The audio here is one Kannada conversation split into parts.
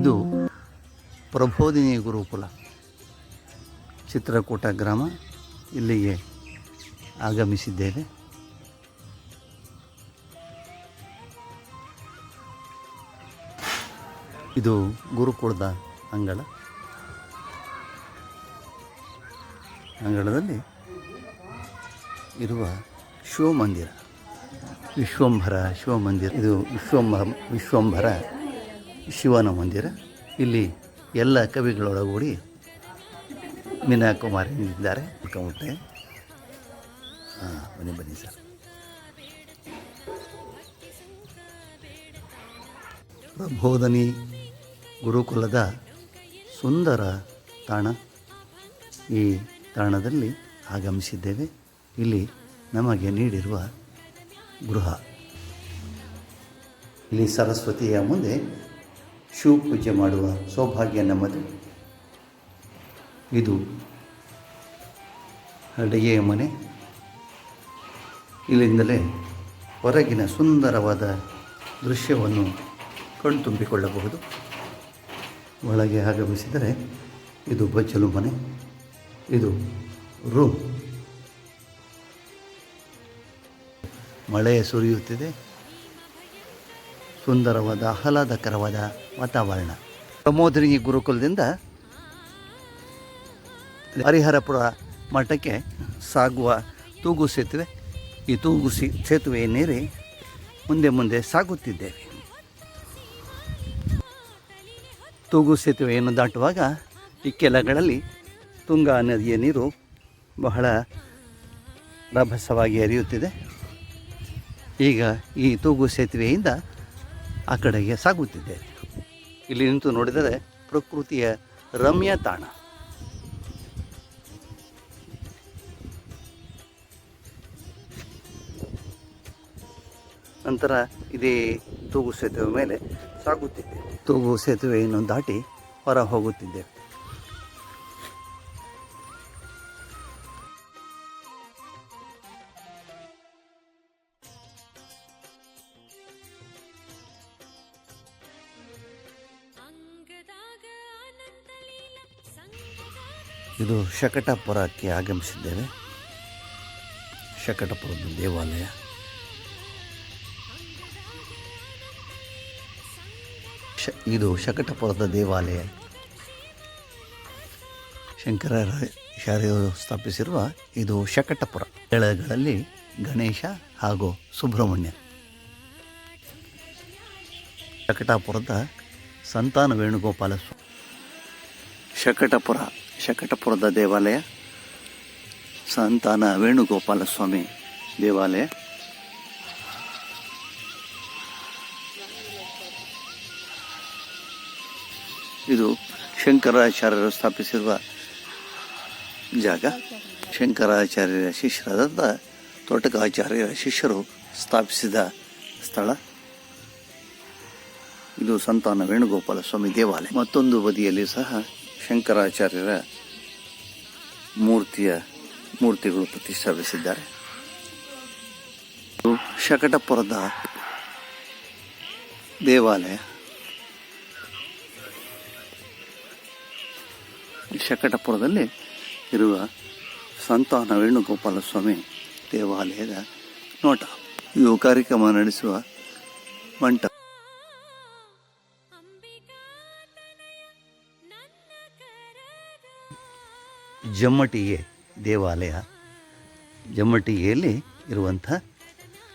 ಇದು ಪ್ರಬೋಧಿನಿ ಗುರುಕುಲ, ಚಿತ್ರಕೂಟ ಗ್ರಾಮ ಇಲ್ಲಿಗೆ ಆಗಮಿಸಿದ್ದೇವೆ. ಇದು ಗುರುಕುಲದ ಅಂಗಳ. ಅಂಗಳದಲ್ಲಿ ಇರುವ ಶಿವಮಂದಿರ, ವಿಶ್ವಂಭರ ಶಿವಮಂದಿರ. ಇದು ವಿಶ್ವಂಭ ವಿಶ್ವಂಭರ ಶಿವನ ಮಂದಿರ. ಇಲ್ಲಿ ಎಲ್ಲ ಕವಿಗಳೊಳಗೂಡಿ ಮೀನಾ ಕುಮಾರಿ ಇದ್ದಾರೆ. ಕಮುಟ್ಟೆ ಹಾಂ, ಬನ್ನಿ ಬನ್ನಿ ಸರ್. ಪ್ರಬೋಧನಿ ಗುರುಕುಲದ ಸುಂದರ ತಾಣ. ಈ ತಾಣದಲ್ಲಿ ಆಗಮಿಸಿದ್ದೇವೆ. ಇಲ್ಲಿ ನಮಗೆ ನೀಡಿರುವ ಗೃಹ. ಇಲ್ಲಿ ಸರಸ್ವತಿಯ ಮುಂದೆ ಶಿವ ಪೂಜೆ ಮಾಡುವ ಸೌಭಾಗ್ಯ ನಮ್ಮದು. ಇದು ಅಡುಗೆಯ ಮನೆ. ಇಲ್ಲಿಂದಲೇ ಹೊರಗಿನ ಸುಂದರವಾದ ದೃಶ್ಯವನ್ನು ಕಣ್ತುಂಬಿಕೊಳ್ಳಬಹುದು. ಒಳಗೆ ಆಗಮಿಸಿದರೆ ಇದು ಬಚ್ಚಲು ಮನೆ, ಇದು ರೂಮ್ ಮಳೆ ಸುರಿಯುತ್ತಿದೆ. ಸುಂದರವಾದ, ಆಹ್ಲಾದಕರವಾದ ವಾತಾವರಣ. ಪ್ರಮೋದಿನಿ ಗುರುಕುಲದಿಂದ ಹರಿಹರಪುರ ಮಠಕ್ಕೆ ಸಾಗುವ ತೂಗು ಸೇತುವೆ, ಈ ತೂಗು ಸಿ ಸೇತುವೆಯನ್ನೇರಿ ಮುಂದೆ ಮುಂದೆ ಸಾಗುತ್ತಿದ್ದೇವೆ ತೂಗು ಸೇತುವೆಯನ್ನು ದಾಟುವಾಗ ಈ ಕೆಲಗಳಲ್ಲಿ ತುಂಗಾ ನದಿಯ ನೀರು ಬಹಳ ರಭಸವಾಗಿ ಹರಿಯುತ್ತಿದೆ. ಈಗ ಈ ತೂಗು ಸೇತುವೆಯಿಂದ ಆ ಕಡೆಗೆ ಸಾಗುತ್ತಿದ್ದೇವೆ ಇಲ್ಲಿ ನಿಂತು ನೋಡಿದರೆ ಪ್ರಕೃತಿಯ ರಮ್ಯ ತಾಣ. ನಂತರ ಇದೇ ತೂಗು ಸೇತುವೆ ಮೇಲೆ ಸಾಗುತ್ತಿದ್ದೇವೆ ತೂಗು ಸೇತುವೆಯನ್ನು ದಾಟಿ ಹೊರ ಹೋಗುತ್ತಿದ್ದೇವೆ ಇದು ಶಕಟಪುರಕ್ಕೆ ಆಗಮಿಸಿದ್ದೇವೆ. ಶಕಟಪುರದ ದೇವಾಲಯ. ಇದು ಶಕಟಪುರದ ದೇವಾಲಯ. ಶಂಕರ ಶಾಲೆಯವರು ಸ್ಥಾಪಿಸಿರುವ ಇದು ಶಕಟಪುರ. ಸ್ಥಳಗಳಲ್ಲಿ ಗಣೇಶ ಹಾಗೂ ಸುಬ್ರಹ್ಮಣ್ಯ. ಶಕಟಾಪುರದ ಸಂತಾನ ವೇಣುಗೋಪಾಲ ಶಕಟಪುರ. ಶಕಟಪುರದ ದೇವಾಲಯ, ಸಂತಾನ ವೇಣುಗೋಪಾಲ ಸ್ವಾಮಿ ದೇವಾಲಯ. ಇದು ಶಂಕರಾಚಾರ್ಯರು ಸ್ಥಾಪಿಸಿರುವ ಜಾಗ. ಶಂಕರಾಚಾರ್ಯರ ಶಿಷ್ಯರಾದ ತೋಟಕಾಚಾರ್ಯರ ಶಿಷ್ಯರು ಸ್ಥಾಪಿಸಿದ ಸ್ಥಳ. ಇದು ಸಂತಾನ ವೇಣುಗೋಪಾಲ ಸ್ವಾಮಿ ದೇವಾಲಯ. ಮತ್ತೊಂದು ಬದಿಯಲ್ಲಿ ಸಹ ಶಂಕರಾಚಾರ್ಯರ ಮೂರ್ತಿಯ ಮೂರ್ತಿಗಳು ಪ್ರತಿಷ್ಠಾಪಿಸಿದ್ದಾರೆ. ಶಕಟಪುರದ ದೇವಾಲಯ. ಶಕಟಪುರದಲ್ಲಿ ಇರುವ ಸಂತಾನ ವೇಣುಗೋಪಾಲ ಸ್ವಾಮಿ ದೇವಾಲಯದ ನೋಟ. ಇವು ಕಾರ್ಯಕ್ರಮ ನಡೆಸುವ ಮಂಟಪ. ಜಮ್ಮಟಿಗೆ ದೇವಾಲಯ. ಜಮ್ಮಟಿಗೆಯಲ್ಲಿ ಇರುವಂಥ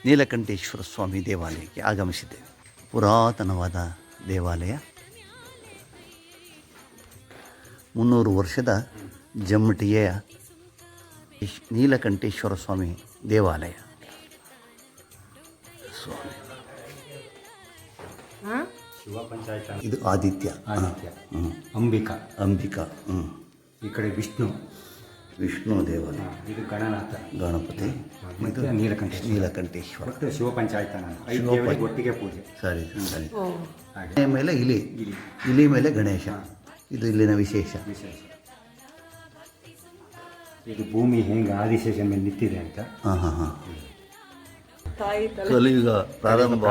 ನೀಲಕಂಠೇಶ್ವರ ಸ್ವಾಮಿ ದೇವಾಲಯಕ್ಕೆ ಆಗಮಿಸಿದ್ದೇವೆ. ಪುರಾತನವಾದ ದೇವಾಲಯ. ಮುನ್ನೂರು ವರ್ಷದ ಜಮ್ಮಟಿಗೆಯ ನೀಲಕಂಠೇಶ್ವರ ಸ್ವಾಮಿ ದೇವಾಲಯ. ಸ್ವಾಮಿ. ಇದು ಆದಿತ್ಯ. ಆದಿತ್ಯ. ಅಂಬಿಕಾ. ಅಂಬಿಕಾ. ಹ್ಮ್. ಈ ಕಡೆ ವಿಷ್ಣು. ವಿಷ್ಣು ದೇವರು. ಇದು ಗಣನಾಥ. ಗಣಪತಿ. ಮತ್ತು ನೀಲಕಂಠ ನೀಲಕಂಠೇಶ್ವರ. ಮತ್ತು ಶಿವ ಪಂಚಾಯತ ನಾನು. ಐದು ಶಿವ ದೇವರಿಗೆ ಒಟ್ಟಿಗೆ ಪೂಜೆ. ಸರಿ ಸರಿ. ಹಾಗೆ. ಮೇಲೆ ಇಲಿ. ಇಲಿ. ಇಲಿ ಮೇಲೆ ಗಣೇಶ. ಇದು ಇಲ್ಲಿನ ವಿಶೇಷ. ವಿಶೇಷ. ಇದು ಭೂಮಿ ಹೆಂಗೆ ಆದಿಶೇಷ ಮೇಲೆ ನಿಂತಿದೆ ಅಂತ. ಹಾಂ ಹಾಂ ಹಾಂ. ಕಲಿಯುಗ ಪ್ರಾರಂಭ.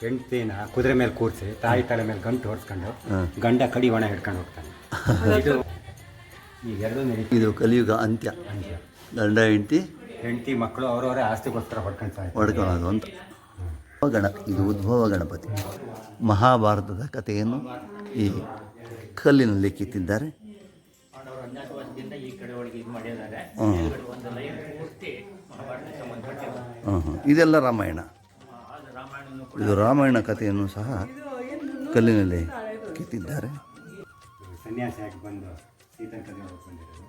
ಹೆಂಡತಿನ ಕುದುರೆ ಮೇಲೆ ಕೂರಿಸಿ ತಾಯಿ ತಲೆ ಮೇಲೆ ಗಂಟು ಹೊಡ್ಸ್ಕೊಂಡು ಗಂಡ ಕಡಿ ಒಣ ಹಿಡ್ಕೊಂಡು ಹೋಗ್ತಾನೆ. ಇದು ಇದು ಕಲಿಯುಗ ಅಂತ್ಯ. ಗಂಡ ಹೆಂಡತಿ ಹೆಂಡತಿ ಮಕ್ಕಳು ಅವರವರೇ ಆಸ್ತಿಗೋಸ್ಕರ ಪಡ್ಕೊಳ್ಳೋದು ಅಂತ. ಗಣ ಇದು ಉದ್ಭವ ಗಣಪತಿ. ಮಹಾಭಾರತದ ಕಥೆಯನ್ನು ಈ ಕಲ್ಲಿನಲ್ಲಿ ಕಿತ್ತಿದ್ದಾರೆ. ಇದೆಲ್ಲ ರಾಮಾಯಣ. ಇದು ರಾಮಾಯಣ ಕಥೆಯನ್ನು ಸಹ ಕಲ್ಲಿನಲ್ಲಿ ಕೆತ್ತಿದ್ದಾರೆ. ಸನ್ಯಾಸಿಯಾಗಿ ಬಂದು ಸೀತನ ಕದೆ ಬಂದಿರೋದು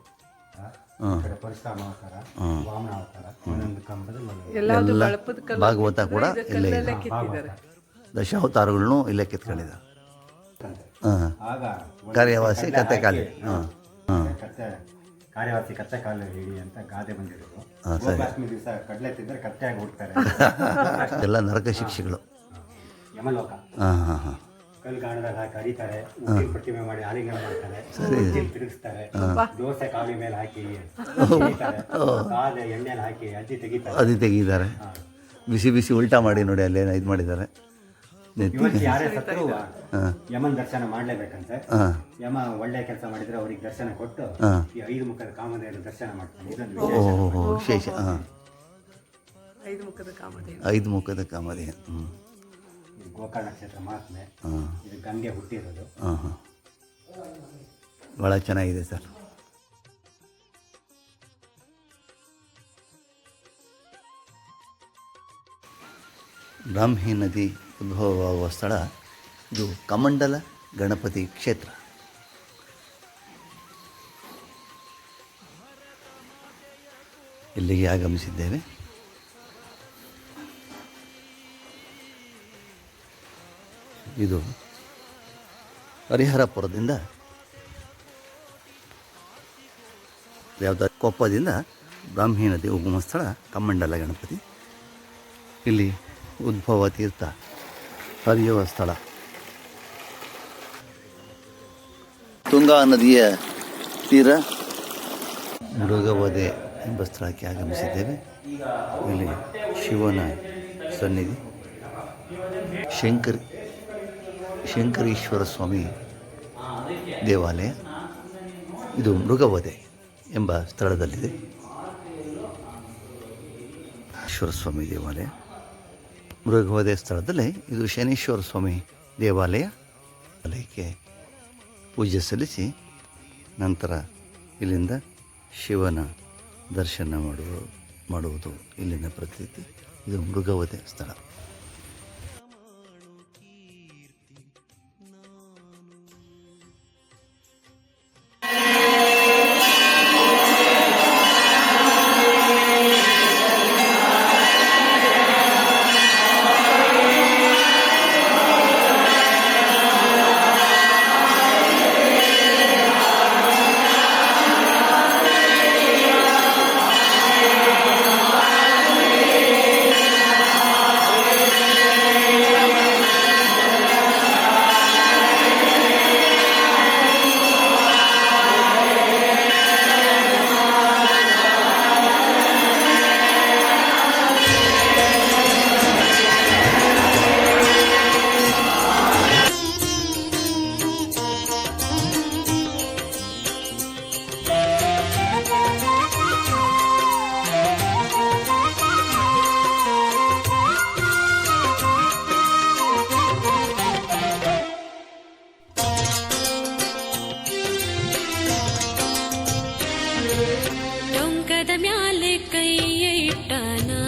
ಎಲ್ಲ ಭಾಗವತ ಕೂಡ ಇಲ್ಲೇ ಇಲ್ಲ ದಶಾವತಾರಗಳನ್ನು ಇಲ್ಲೇ ಕಿತ್ಕೊಂಡಿದ್ದಾರೆ. ಹಾಂ ಆಗ ಕಾರ್ಯವಾಸಿ ಕತೆ ಕಾಲಿ. ಹಾಂ ಹಾಂ ಕಾರ್ಯವಾಸಿ ಕತ್ತೆ ಕಾಲು ಹೇಳಿ ಅಂತ ಗಾದೆ ಬಂದಿರೋದು. ಗೋಪಾಷ್ಟಮಿ ದಿವಸ ಕಡಲೆ ತಿಂದ್ರೆ ಕತ್ತೆಯಾಗಿ ಹುಡ್ತಾರೆ ಎಲ್ಲ ನರಕ ಶಿಕ್ಷೆಗಳು. ಯಮಲೋಕ. ಹಾಂ ಹಾಂ ಹಾಂ. ಕಲ್ಗಾಣದಲ್ಲಿ ಹಾಕಿ ಅಡಿತಾರೆ ಉಪ್ಪಿನ ಪ್ರತಿಮೆ ಮಾಡಿ ಆಲಿಂಗನ ಮಾಡ್ತಾರೆ ಉಚ್ಚಿಲ್ ತಿರುಗಿಸ್ತಾರೆ ದೋಸೆ ಕಾಲಿ ಮೇಲೆ ಹಾಕಿ ತೆಗಿತಾರೆ ಕಾದೆ ಎಣ್ಣೆಲಿ ಹಾಕಿ ಅಜ್ಜಿ ತೆಗಿತಾರೆ. ಅದು ತೆಗಿದ್ದಾರೆ ಬಿಸಿ ಬಿಸಿ ಉಲ್ಟಾ ಮಾಡಿ ನೋಡಿ ಅಲ್ಲೇನೋ ಇದು ಮಾಡಿದ್ದಾರೆ. ಇವತ್ತು ಯಾರೇ ಸತ್ರು ಯಮನ್ ದರ್ಶನ ಮಾಡ್ಲೇಬೇಕಂತೆ. ಹಾಂ. ಯಮ ಒಳ್ಳೆ ಕೆಲಸ ಮಾಡಿದ್ರೆ ಅವ್ರಿಗೆ ದರ್ಶನ ಕೊಟ್ಟು ಈ ಐದು ಮುಖದ ಕಾಮಧೇನು ದರ್ಶನ ಮಾಡ್ತಾರೆ ಇದೊಂದು ಓ ವಿಶೇಷ. ಹೋ, ಹೋ, ವಿಶೇಷ. ಹಾಂ. ಐದು ಮುಖದ ಕಾಮಧೇನು. ಐದು ಮುಖದ ಕಾಮಧೇನು. ಹ್ಞೂ ಇದು ಗೋಕರ್ಣ ಕ್ಷೇತ್ರ ಮಹಾತ್ಮೆ. ಇದು ಗಂಗೆ ಹುಟ್ಟಿರೋದು. ಹಾಂ ಹಾಂ. ಭಾಳ ಚೆನ್ನಾಗಿದೆ ಸರ್. ಬ್ರಾಹ್ಮಿ ನದಿ ಉದ್ಭವವಾಗುವ ಸ್ಥಳ ಇದು ಕಮಂಡಲ ಗಣಪತಿ ಕ್ಷೇತ್ರ. ಇಲ್ಲಿಗೆ ಆಗಮಿಸಿದ್ದೇವೆ. ಇದು ಹರಿಹರಪುರದಿಂದ ಯಾವುದಾದ ಕೊಪ್ಪದಿಂದ ಬ್ರಾಹ್ಮಿ ನದಿ ಉಗಮ ಸ್ಥಳ ಕಮ್ಮಂಡಲ ಗಣಪತಿ. ಇಲ್ಲಿ ಉದ್ಭವ ತೀರ್ಥ ಹರಿಯುವ ಸ್ಥಳ. ತುಂಗಾ ನದಿಯ ತೀರ ಮೃಗವಧೆ ಎಂಬ ಸ್ಥಳಕ್ಕೆ ಆಗಮಿಸಿದ್ದೇವೆ. ಇಲ್ಲಿ ಶಿವನ ಸನ್ನಿಧಿ. ಶಂಕರ್ ಶಂಕರೇಶ್ವರ ಸ್ವಾಮಿ ದೇವಾಲಯ. ಇದು ಮೃಗವಧೆ ಎಂಬ ಸ್ಥಳದಲ್ಲಿದೆ. ಈಶ್ವರ ಸ್ವಾಮಿ ದೇವಾಲಯ. ಮೃಗವಧೆ ಸ್ಥಳದಲ್ಲಿ ಇದು ಶನೇಶ್ವರ ಸ್ವಾಮಿ ದೇವಾಲಯ. ಆಲಯಕ್ಕೆ ಪೂಜೆ ಸಲ್ಲಿಸಿ ನಂತರ ಇಲ್ಲಿಂದ ಶಿವನ ದರ್ಶನ ಮಾಡುವ ಮಾಡುವುದು ಇಲ್ಲಿನ ಪ್ರತೀತಿ. ಇದು ಮೃಗವಧೆ ಸ್ಥಳ. जाना